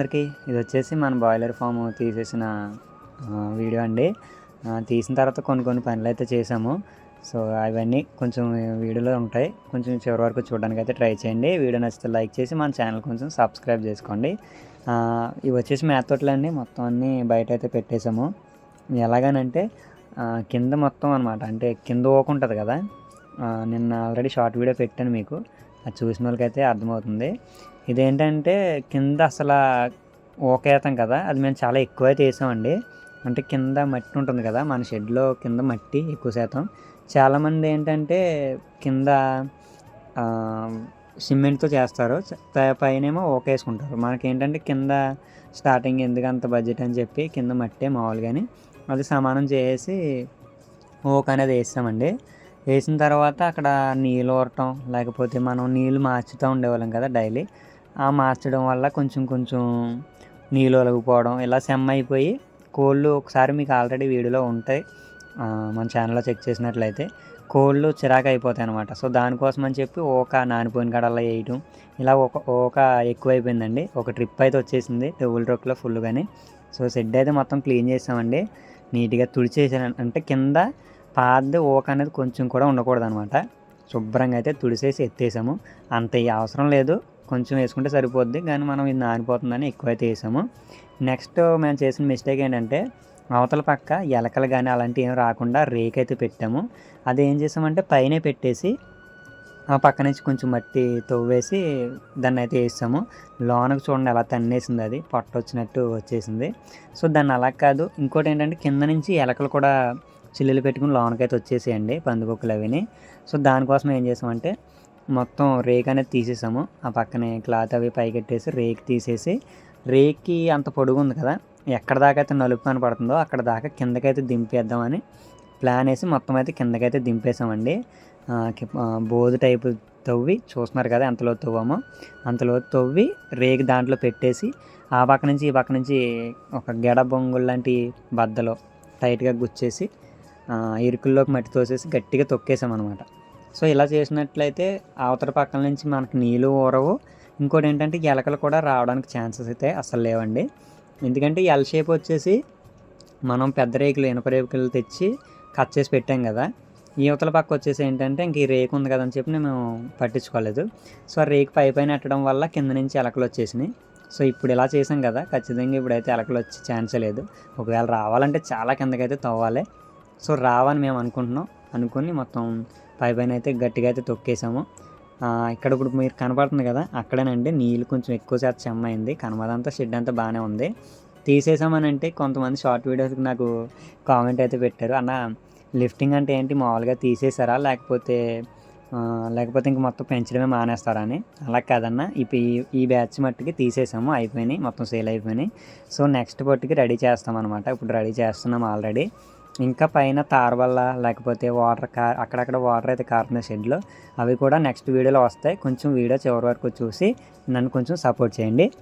అందరికీ ఇది వచ్చేసి మన బాయిలర్ ఫామ్ తీసేసిన వీడియో అండి. తీసిన తర్వాత కొన్ని కొన్ని పనులు అయితే చేసాము సో అవన్నీ కొంచెం వీడియోలో ఉంటాయి. కొంచెం చివరి వరకు చూడడానికి అయితే ట్రై చేయండి. వీడియో నచ్చితే లైక్ చేసి మన ఛానల్ కొంచెం సబ్స్క్రైబ్ చేసుకోండి. ఇవి వచ్చేసి మేతోట్లండి మొత్తం అన్నీ బయట అయితే పెట్టేశాము. ఎలాగనంటే కింద మొత్తం అనమాట అంటే కింద ఓకుంటుంది కదా? నిన్న ఆల్రెడీ షార్ట్ వీడియో పెట్టాను మీకు. అది చూసిన వాళ్ళకైతే అర్థమవుతుంది. ఇదేంటంటే కింద అసలు ఓకేతాం కదా అది మేము చాలా ఎక్కువ అయితే వేసామండి అంటే కింద మట్టి ఉంటుంది కదా మన షెడ్లో కింద మట్టి ఎక్కువ శాతం. చాలామంది ఏంటంటే కింద సిమెంట్తో చేస్తారు పైనేమో ఓకేసుకుంటారు మనకి ఏంటంటే కింద స్టార్టింగ్ ఎందుకు అంత బడ్జెట్ అని చెప్పి కింద మట్టే మామూలుగాని అది సమానం చేసి ఓక్ అనేది వేస్తామండి. వేసిన తర్వాత అక్కడ నీళ్ళు ఊరటం లేకపోతే మనం నీళ్ళు మార్చుతూ ఉండేవాళ్ళం కదా డైలీ. ఆ మార్చడం వల్ల కొంచెం కొంచెం నీళ్ళు ఒలగిపోవడం ఇలా సెమ్ అయిపోయి కోళ్ళు ఒకసారి మీకు ఆల్రెడీ వీడియోలో ఉంటాయి. మన ఛానల్లో చెక్ చేసినట్లయితే కోళ్ళు చిరాకు అయిపోతాయి అనమాట సో దానికోసం అని చెప్పి ఓక నానిపోయిన కాడల్లా వేయటం. ఇలా ఒక ఓక ఎక్కువైపోయిందండి. ఒక ట్రిప్ అయితే వచ్చేసింది టెబుల్ ట్రక్లో ఫుల్గానే సో షెడ్ అయితే మొత్తం క్లీన్ చేసామండి. నీట్గా తుడిచేసాను. అంటే కింద పాద ఓక అనేది కొంచెం కూడా ఉండకూడదు అనమాట శుభ్రంగా అయితే తుడిసేసి ఎత్తేసాము. అంత అవసరం లేదు. కొంచెం వేసుకుంటే సరిపోద్ది. కానీ మనం ఇది నానిపోతుందని ఎక్కువైతే వేసాము. నెక్స్ట్ మేము చేసిన మిస్టేక్ ఏంటంటే అవతల పక్క ఎలకలు కానీ అలాంటివి ఏం రాకుండా రేక్ అయితే పెట్టాము. అది ఏం చేసామంటే పైనే పెట్టేసి ఆ పక్క నుంచి కొంచెం మట్టి తవ్వేసి దాన్ని అయితే వేసాము. లోనకు చూడండి ఎలా తన్నేసింది అది. పొట్ట వచ్చినట్టు వచ్చేసింది. సో దాన్ని అలా కాదు. ఇంకోటి ఏంటంటే కింద నుంచి ఎలకలు కూడా చిల్లులు పెట్టుకుని లోనకైతే వచ్చేసేయండి పందుకొక్కులు అవిని. సో దానికోసం ఏం చేసామంటే మొత్తం రేక్ అనేది తీసేసాము. ఆ పక్కనే క్లాత్ అవి పైకెట్టేసి రేక్ తీసేసి రేక్కి అంత పొడుగు ఉంది కదా ఎక్కడ దాకా అయితే నలుపు కనపడుతుందో అక్కడ దాకా కిందకైతే దింపేద్దామని ప్లాన్ వేసి మొత్తం అయితే కిందకైతే దింపేసామండి. బోధు టైపు తవ్వి చూస్తున్నారు కదా ఎంతలో తవ్వామో అంతలో తవ్వి రేగి దాంట్లో పెట్టేసి ఆ పక్క నుంచి ఈ పక్క నుంచి ఒక గెడ బొంగులు లాంటి బద్దలో టైట్గా గుచ్చేసి ఇరుకుల్లోకి మట్టి తోసేసి గట్టిగా తొక్కేసాం అనమాట సో ఇలా చేసినట్లయితే అవతల పక్కన నుంచి మనకి నీళ్ళు ఊరవు. ఇంకోటి ఏంటంటే ఎలకలు కూడా రావడానికి ఛాన్సెస్ అయితే అసలు లేవండి. ఎందుకంటే ఎల్ షేప్ వచ్చేసి మనం పెద్ద రేకులు ఇనుప రేకులు తెచ్చి కట్ చేసి పెట్టాం కదా. ఈ అవతల పక్క వచ్చేసి ఏంటంటే ఇంక ఈ రేకు ఉంది కదా అని చెప్పి మేము పట్టించుకోలేదు. సో ఆ రేకు పై పైన ఎట్టడం వల్ల కింద నుంచి ఎలకలు వచ్చేసినాయి. సో ఇప్పుడు ఇలా చేసాం కదా ఖచ్చితంగా ఇప్పుడైతే ఎలకలు వచ్చే ఛాన్సే లేదు. ఒకవేళ రావాలంటే చాలా కిందకైతే తవ్వాలి. సో రావని మేము అనుకుంటున్నాం. అనుకుని మొత్తం పై పైన అయితే గట్టిగా అయితే తొక్కేసాము. ఇక్కడ ఇప్పుడు మీరు కనపడుతుంది కదా అక్కడేనండి. నీళ్ళు కొంచెం ఎక్కువ శాతం చెమ్మ అయింది. కనమదంతా షెడ్ అంతా బాగానే ఉంది. తీసేసామనంటే కొంతమంది షార్ట్ వీడియోస్కి నాకు కామెంట్ అయితే పెట్టారు. అన్న లిఫ్టింగ్ అంటే ఏంటి? మామూలుగా తీసేసారా? లేకపోతే లేకపోతే ఇంక మొత్తం పెంచడమే మానేస్తారా అని? అలా కాదన్న ఇప్పుడు ఈ ఈ బ్యాచ్ మట్టుకి తీసేసాము. అయిపోయినాయి. మొత్తం సేల్ అయిపోయినాయి. సో నెక్స్ట్ పట్టుకి రెడీ చేస్తాం అనమాట ఇప్పుడు రెడీ చేస్తున్నాం ఆల్రెడీ. ఇంకా పైన తార్ వల్ల లేకపోతే వాటర్ కార్ అక్కడక్కడ వాటర్ అయితే కారుతున్నాయి షెడ్లో. అవి కూడా నెక్స్ట్ వీడియోలో వస్తాయి. కొంచెం వీడియో చివరి వరకు చూసి నన్ను కొంచెం సపోర్ట్ చేయండి.